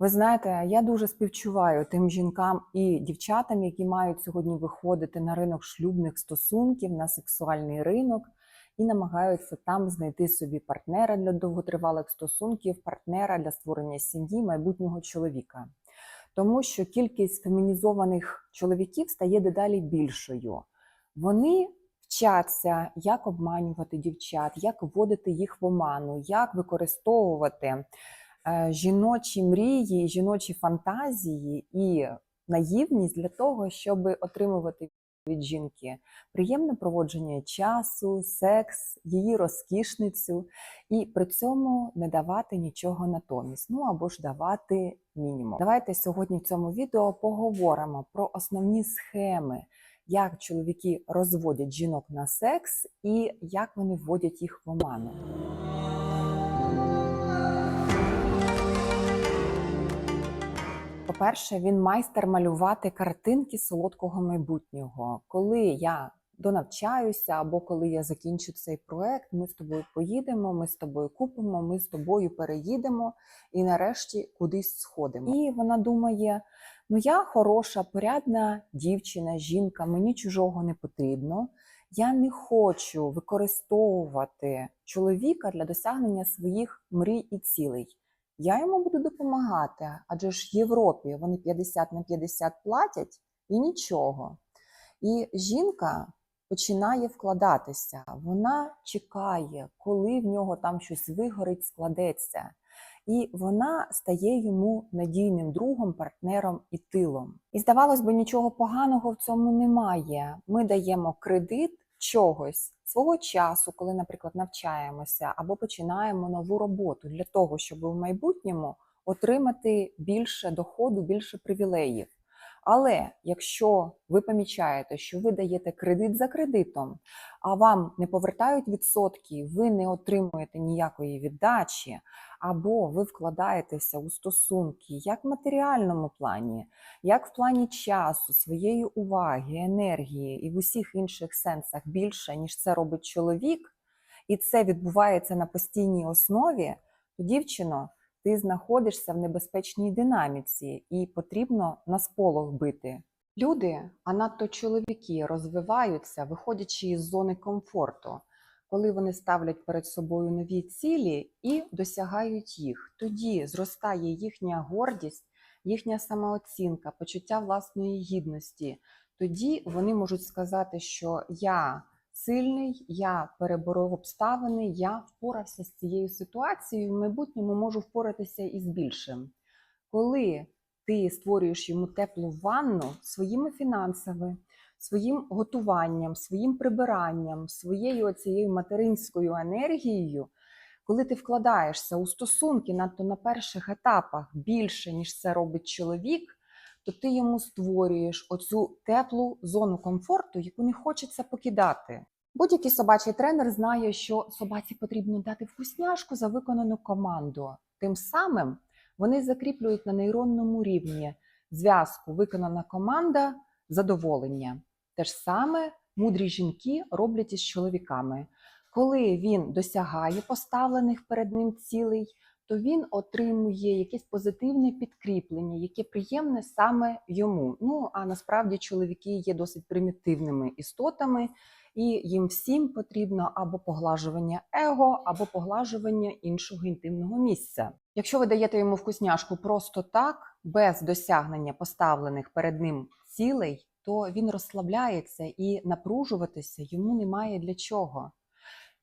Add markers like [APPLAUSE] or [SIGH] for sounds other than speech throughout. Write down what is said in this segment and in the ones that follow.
Ви знаєте, я дуже співчуваю тим жінкам і дівчатам, які мають сьогодні виходити на ринок шлюбних стосунків, на сексуальний ринок і намагаються там знайти собі партнера для довготривалих стосунків, партнера для створення сім'ї, майбутнього чоловіка. Тому що кількість фемінізованих чоловіків стає дедалі більшою. Вони вчаться, як обманювати дівчат, як вводити їх в оману, як використовувати жіночі мрії, жіночі фантазії і наївність для того, щоб отримувати від жінки приємне проводження часу, секс, її розкішницю, і при цьому не давати нічого натомість, ну або ж давати мінімум. Давайте сьогодні в цьому відео поговоримо про основні схеми, як чоловіки розводять жінок на секс і як вони вводять їх в оману. По-перше, він майстер малювати картинки солодкого майбутнього. Коли я донавчаюся, або коли я закінчу цей проект, ми з тобою поїдемо, ми з тобою купимо, ми з тобою переїдемо і нарешті кудись сходимо. І вона думає: ну я хороша, порядна дівчина, жінка, мені чужого не потрібно. Я не хочу використовувати чоловіка для досягнення своїх мрій і цілей. Я йому буду допомагати, адже ж в Європі вони 50 на 50 платять і нічого. І жінка починає вкладатися, вона чекає, коли в нього там щось вигорить, складеться. І вона стає йому надійним другом, партнером і тилом. І здавалось би, нічого поганого в цьому немає. Ми даємо кредит чогось свого часу, коли, наприклад, навчаємося або починаємо нову роботу для того, щоб в майбутньому отримати більше доходу, більше привілеїв. Але якщо ви помічаєте, що ви даєте кредит за кредитом, а вам не повертають відсотки, ви не отримуєте ніякої віддачі, або ви вкладаєтеся у стосунки як в матеріальному плані, як в плані часу, своєї уваги, енергії і в усіх інших сенсах більше, ніж це робить чоловік, і це відбувається на постійній основі, то дівчино ти знаходишся в небезпечній динаміці і потрібно на сполох бити. Люди, а надто чоловіки, розвиваються, виходячи із зони комфорту, коли вони ставлять перед собою нові цілі і досягають їх. Тоді зростає їхня гордість, їхня самооцінка, почуття власної гідності. Тоді вони можуть сказати, що я сильний, я переборов обставини, я впорався з цією ситуацією, в майбутньому можу впоратися із більшим. Коли ти створюєш йому теплу ванну своїми фінансами, своїм готуванням, своїм прибиранням, своєю цією материнською енергією, коли ти вкладаєшся у стосунки, надто на перших етапах більше, ніж це робить чоловік, то ти йому створюєш оцю теплу зону комфорту, яку не хочеться покидати. Будь-який собачий тренер знає, що собаці потрібно дати вкусняшку за виконану команду. Тим самим вони закріплюють на нейронному рівні зв'язку виконана команда, задоволення. Те ж саме мудрі жінки роблять із чоловіками. Коли він досягає поставлених перед ним цілей, то він отримує якесь позитивне підкріплення, яке приємне саме йому. Ну а насправді чоловіки є досить примітивними істотами, і їм всім потрібно або поглажування его, або поглажування іншого інтимного місця. Якщо ви даєте йому вкусняшку просто так, без досягнення поставлених перед ним цілей, то він розслабляється і напружуватися йому немає для чого.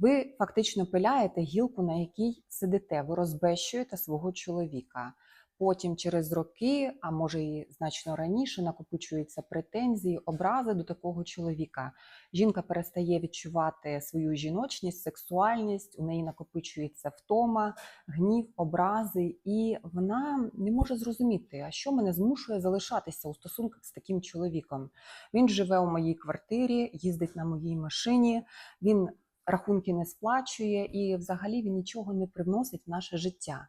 Ви фактично пиляєте гілку, на якій сидите, ви розбещуєте свого чоловіка. Потім через роки, а може і значно раніше, накопичуються претензії, образи до такого чоловіка. Жінка перестає відчувати свою жіночність, сексуальність, у неї накопичується втома, гнів, образи, і вона не може зрозуміти, а що мене змушує залишатися у стосунках з таким чоловіком. Він живе у моїй квартирі, їздить на моїй машині. він рахунки не сплачує, і взагалі він нічого не привносить в наше життя.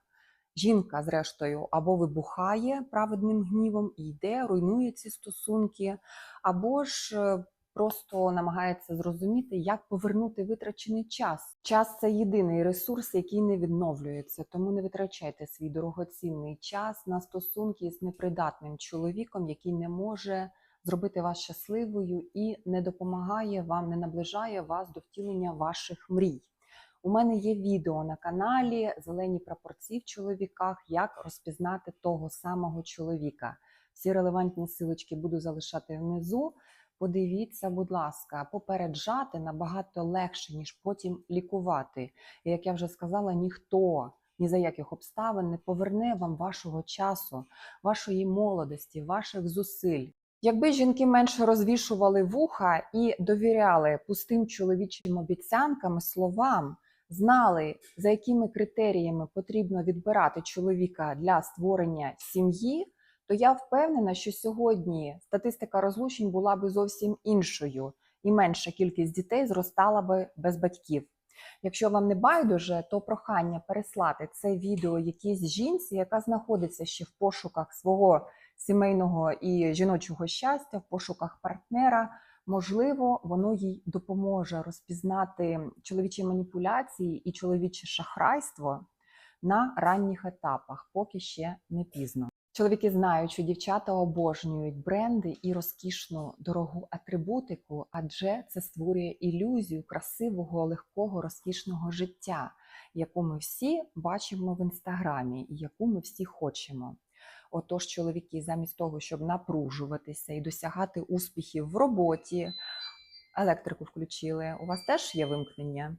Жінка, зрештою, або вибухає праведним гнівом і йде, руйнує ці стосунки, або ж е, просто намагається зрозуміти, як повернути витрачений час. Час це єдиний ресурс, який не відновлюється. Тому не витрачайте свій дорогоцінний час на стосунки з непридатним чоловіком, який не може зробити вас щасливою і не допомагає вам, не наближає вас до втілення ваших мрій. У мене є відео на каналі Зелені прапорці в чоловіках, як розпізнати того самого чоловіка. Всі релевантні силочки буду залишати внизу. Подивіться, будь ласка, попереджати набагато легше, ніж потім лікувати. І як я вже сказала, ніхто ні за яких обставин не поверне вам вашого часу, вашої молодості, ваших зусиль. Якби жінки менше розвішували вуха і довіряли пустим чоловічим обіцянкам, словам, знали, за якими критеріями потрібно відбирати чоловіка для створення сім'ї, то я впевнена, що сьогодні статистика розлучень була би зовсім іншою, і менша кількість дітей зростала би без батьків. Якщо вам не байдуже, то прохання переслати це відео якійсь жінці, яка знаходиться ще в пошуках свого сімейного і жіночого щастя, в пошуках партнера. Можливо, воно їй допоможе розпізнати чоловічі маніпуляції і чоловіче шахрайство на ранніх етапах, поки ще не пізно. Чоловіки знають, що дівчата обожнюють бренди і розкішну дорогу атрибутику, адже це створює ілюзію красивого, легкого, розкішного життя, яку ми всі бачимо в інстаграмі і яку ми всі хочемо. Отож, чоловіки, замість того, щоб напружуватися і досягати успіхів в роботі, електрику включили. У вас теж є вимкнення?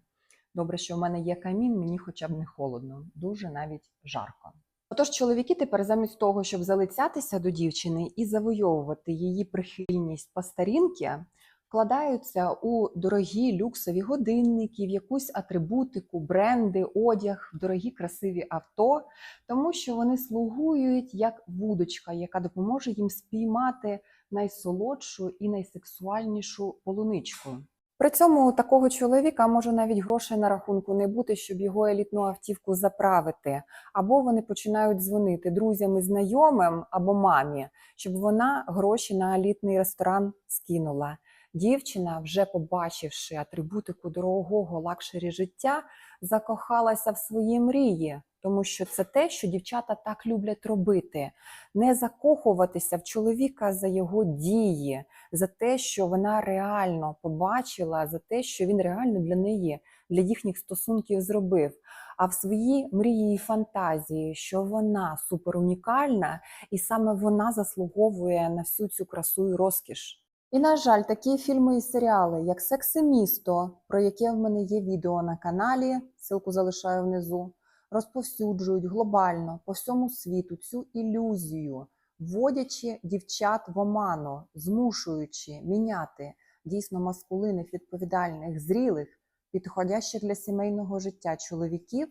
Добре, що в мене є камін, мені хоча б не холодно, дуже навіть жарко. Отож, чоловіки тепер замість того, щоб залицятися до дівчини і завойовувати її прихильність по старінки, вкладаються у дорогі люксові годинники, в якусь атрибутику, бренди, одяг, в дорогі красиві авто, тому що вони слугують як вудочка, яка допоможе їм спіймати найсолодшу і найсексуальнішу полуничку. При цьому такого чоловіка може навіть грошей на рахунку не бути, щоб його елітну автівку заправити. Або вони починають дзвонити друзям і знайомим або мамі, щоб вона гроші на елітний ресторан скинула. Дівчина, вже побачивши атрибутику дорогого лакшері життя, закохалася в свої мрії, тому що це те, що дівчата так люблять робити, не закохуватися в чоловіка за його дії, за те, що вона реально побачила, за те, що він реально для неї, для їхніх стосунків зробив. А в свої мрії і фантазії, що вона суперунікальна, і саме вона заслуговує на всю цю красу і розкіш. І, на жаль, такі фільми і серіали, як «Секс і місто, про яке в мене є відео на каналі, ссылку залишаю внизу, розповсюджують глобально по всьому світу цю ілюзію, вводячи дівчат в оману, змушуючи міняти дійсно маскулинних, відповідальних, зрілих, підходящих для сімейного життя чоловіків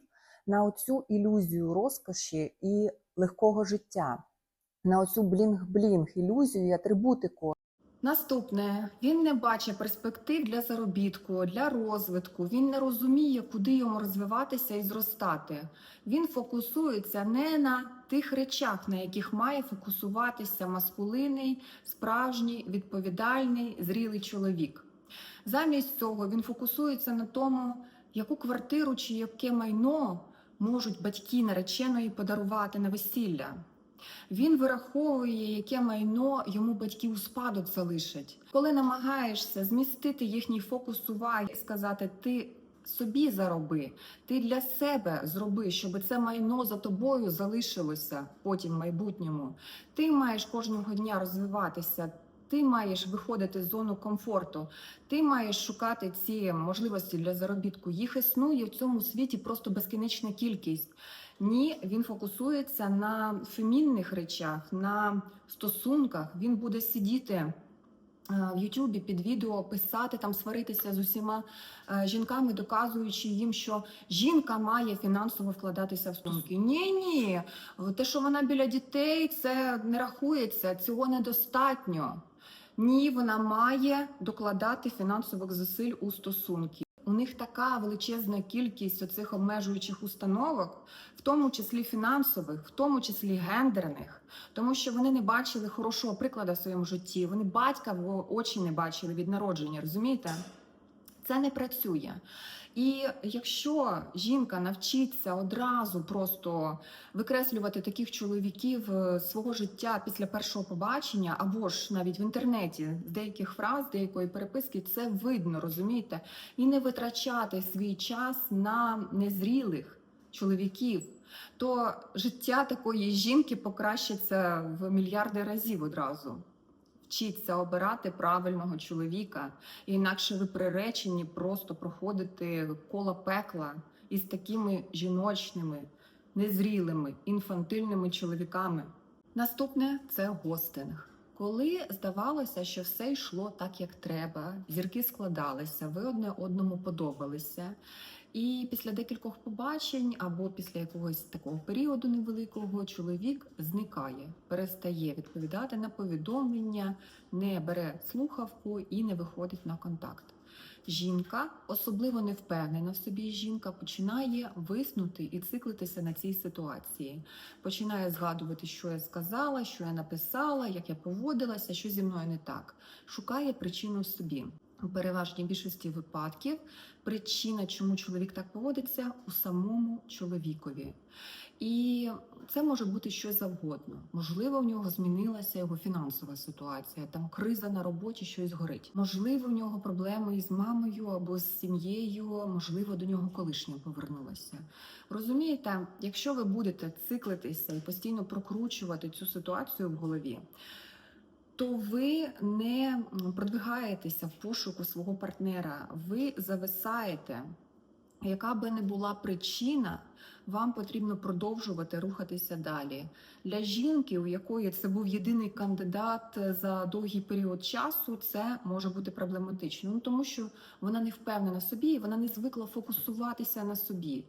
на оцю ілюзію розкоші і легкого життя, на оцю блінг-блінг, ілюзію і атрибутику. Наступне він не бачить перспектив для заробітку, для розвитку. Він не розуміє, куди йому розвиватися і зростати. Він фокусується не на тих речах, на яких має фокусуватися маскулинний, справжній, відповідальний, зрілий чоловік. Замість цього він фокусується на тому, яку квартиру чи яке майно можуть батьки нареченої подарувати на весілля. Він вираховує, яке майно йому батьки у спадок залишать. Коли намагаєшся змістити їхній фокус уваги сказати, ти собі зароби, ти для себе зроби, щоб це майно за тобою залишилося потім в майбутньому. Ти маєш кожного дня розвиватися. Ти маєш виходити з зону комфорту, ти маєш шукати ці можливості для заробітку. Їх існує в цьому світі просто безкінечна кількість. Ні, він фокусується на фемінних речах, на стосунках. Він буде сидіти е, в Ютубі під відео, писати там, сваритися з усіма е, жінками, доказуючи їм, що жінка має фінансово вкладатися в стосунки. Ні, ні, те, що вона біля дітей, це не рахується, цього недостатньо. Ні, вона має докладати фінансових зусиль у стосунки. У них така величезна кількість оцих обмежуючих установок, в тому числі фінансових, в тому числі гендерних, тому що вони не бачили хорошого прикладу в своєму житті. Вони батька в очі не бачили від народження, розумієте? Це не працює. І якщо жінка навчиться одразу просто викреслювати таких чоловіків е, свого життя після першого побачення, або ж навіть в інтернеті з деяких фраз, деякої переписки, це видно, розумієте, і не витрачати свій час на незрілих чоловіків, то життя такої жінки покращиться в мільярди разів одразу. Вчіться обирати правильного чоловіка, інакше ви приречені просто проходити коло пекла із такими жіночними, незрілими, інфантильними чоловіками. Наступне це гостинг. Коли здавалося, що все йшло так, як треба, зірки складалися, ви одне одному подобалися. І після декількох побачень або після якогось такого періоду невеликого чоловік зникає, перестає відповідати на повідомлення, не бере слухавку і не виходить на контакт. Жінка, особливо не впевнена в собі жінка, починає виснути і циклитися на цій ситуації. Починає згадувати, що я сказала, що я написала, як я поводилася, що зі мною не так. Шукає причину в собі. У переважній більшості випадків причина, чому чоловік так поводиться, у самому чоловікові. І це може бути що завгодно. Можливо, в нього змінилася його фінансова ситуація, там криза на роботі, щось горить. Можливо, в нього проблеми із мамою або з сім'єю, можливо, до нього колишня повернулася. Розумієте, якщо ви будете циклитися і постійно прокручувати цю ситуацію в голові, то ви не продвигаєтеся в пошуку свого партнера, ви зависаєте. Яка би не була причина, вам потрібно продовжувати рухатися далі. Для жінки, у якої це був єдиний кандидат за довгий період часу, це може бути проблематично, ну тому що вона не впевнена собі, і вона не звикла фокусуватися на собі.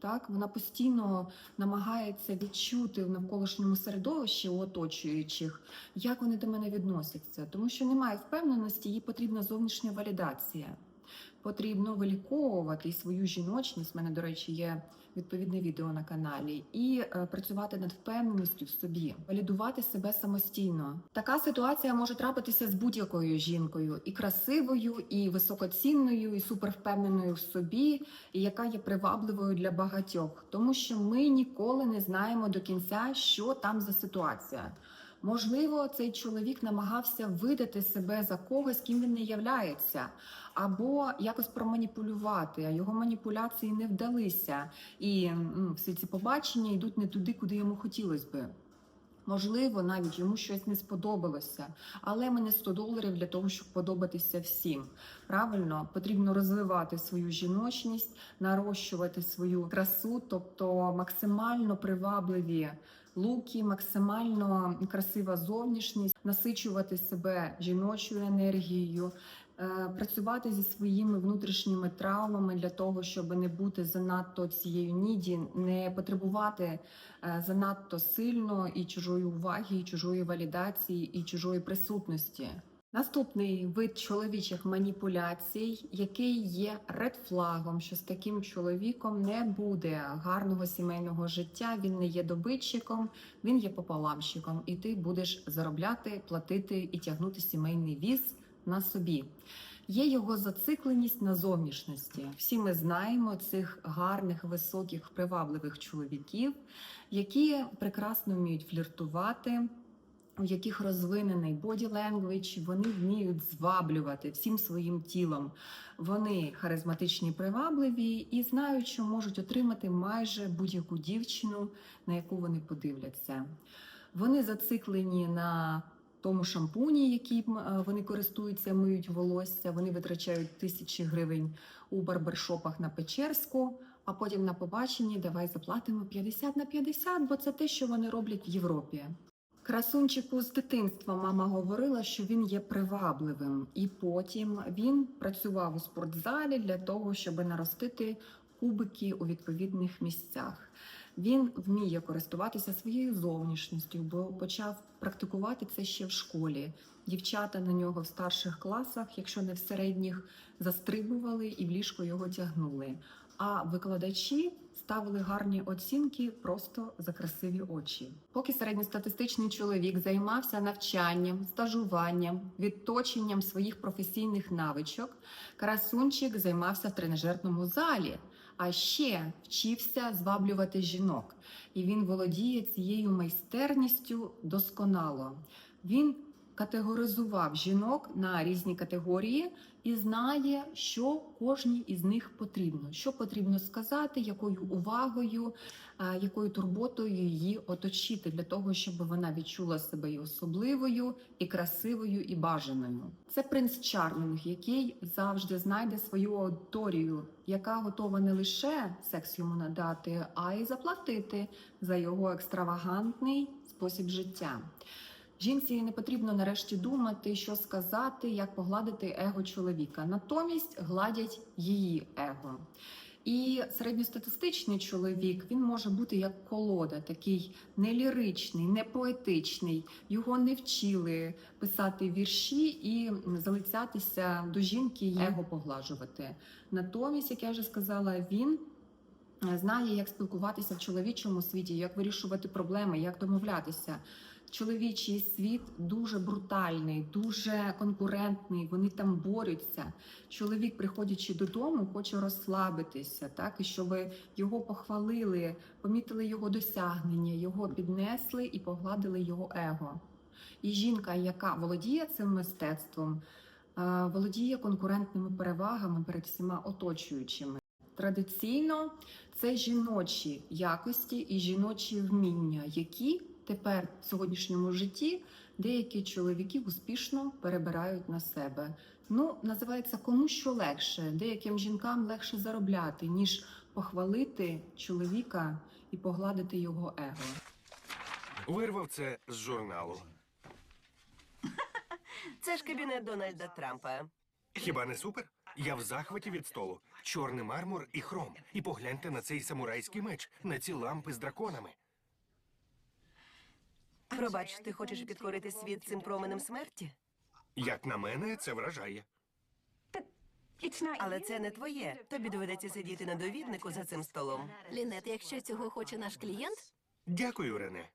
Так, вона постійно намагається відчути в навколишньому середовищі оточуючих, як вони до мене відносяться, тому що немає впевненості, їй потрібна зовнішня валідація. Потрібно виліковувати свою жіночність. У мене, до речі, є відповідне відео на каналі, і е, працювати над впевненістю в собі, валідувати себе самостійно. Така ситуація може трапитися з будь-якою жінкою, і красивою, і високоцінною, і супервпевненою в собі, і яка є привабливою для багатьох, тому що ми ніколи не знаємо до кінця, що там за ситуація. Можливо, цей чоловік намагався видати себе за когось, ким він не являється, або якось проманіпулювати, а його маніпуляції не вдалися, і всі ці побачення йдуть не туди, куди йому хотілося би. Можливо, навіть йому щось не сподобалося, але ми не 100 доларів для того, щоб подобатися всім. Правильно, потрібно розвивати свою жіночність, нарощувати свою красу, тобто максимально привабливі луки, максимально красива зовнішність, насичувати себе жіночою енергією. Е, Працювати зі своїми внутрішніми травмами для того, щоб не бути занадто цією ніді, не потребувати е, занадто сильно і чужої уваги, і чужої валідації, і чужої присутності. Наступний вид чоловічих маніпуляцій, який є редфлагом, що з таким чоловіком не буде гарного сімейного життя. Він не є добитчиком, він є пополамщиком, і ти будеш заробляти, платити і тягнути сімейний віз на собі. Є його зацикленість на зовнішності. Всі ми знаємо цих гарних, високих, привабливих чоловіків, які прекрасно вміють фліртувати, у яких розвинений language, вони вміють зваблювати всім своїм тілом. Вони харизматичні, привабливі і знають, що можуть отримати майже будь-яку дівчину, на яку вони подивляться. Вони зациклені на тому шампуні, яким е, вони користуються, миють волосся. Вони витрачають тисячі гривень у барбершопах на Печерську. А потім на побаченні давай заплатимо 50 на 50, бо це те, що вони роблять в Європі. Красунчику з дитинства мама говорила, що він є привабливим, і потім він працював у спортзалі для того, щоб наростити кубики у відповідних місцях. Він вміє користуватися своєю зовнішністю, бо почав практикувати це ще в школі. Дівчата на нього в старших класах, якщо не в середніх, застрибували і в ліжко його тягнули. А викладачі ставили гарні оцінки просто за красиві очі. Поки середньостатистичний чоловік займався навчанням, стажуванням, відточенням своїх професійних навичок, красунчик займався в тренажерному залі, а ще вчився зваблювати жінок. І він володіє цією майстерністю досконало. Він категоризував жінок на різні категорії і знає, що кожній із них потрібно, що потрібно сказати, якою увагою, е, якою турботою її оточити для того, щоб вона відчула себе і особливою, і красивою, і бажаною. Це принц Чарлінг, який завжди знайде свою аудиторію, яка готова не лише секс йому надати, а й заплатити за його екстравагантний спосіб життя. Жінці не потрібно нарешті думати, що сказати, як погладити его чоловіка. Натомість гладять її его. І середньостатистичний чоловік він може бути як колода, такий не ліричний, не поетичний. Його не вчили писати вірші і залицятися до жінки, і его поглажувати. Натомість, як я вже сказала, він е, знає, як спілкуватися в чоловічому світі, як вирішувати проблеми, як домовлятися. Чоловічий світ дуже брутальний, дуже конкурентний. Вони там борються. Чоловік, приходячи додому, хоче розслабитися, так і щоб його похвалили, помітили його досягнення, його піднесли і погладили його его. І жінка, яка володіє цим мистецтвом, е, володіє конкурентними перевагами перед всіма оточуючими. Традиційно це жіночі якості і жіночі вміння, які тепер в сьогоднішньому житті деякі чоловіки успішно перебирають на себе. Ну, називається кому що легше. Деяким жінкам легше заробляти, ніж похвалити чоловіка і погладити його его. Вирвав це з журналу. [LAUGHS] Це ж кабінет Дональда Трампа. Хіба не супер? Я в захваті від столу. Чорний мармур і хром. І погляньте на цей самурайський меч, на ці лампи з драконами. Пробач, ти хочеш підкорити світ цим променем смерті? Як на мене, це вражає. Але це не твоє. Тобі доведеться сидіти на довіднику за цим столом. Лінет, якщо цього хоче наш клієнт, Дякую, Рене.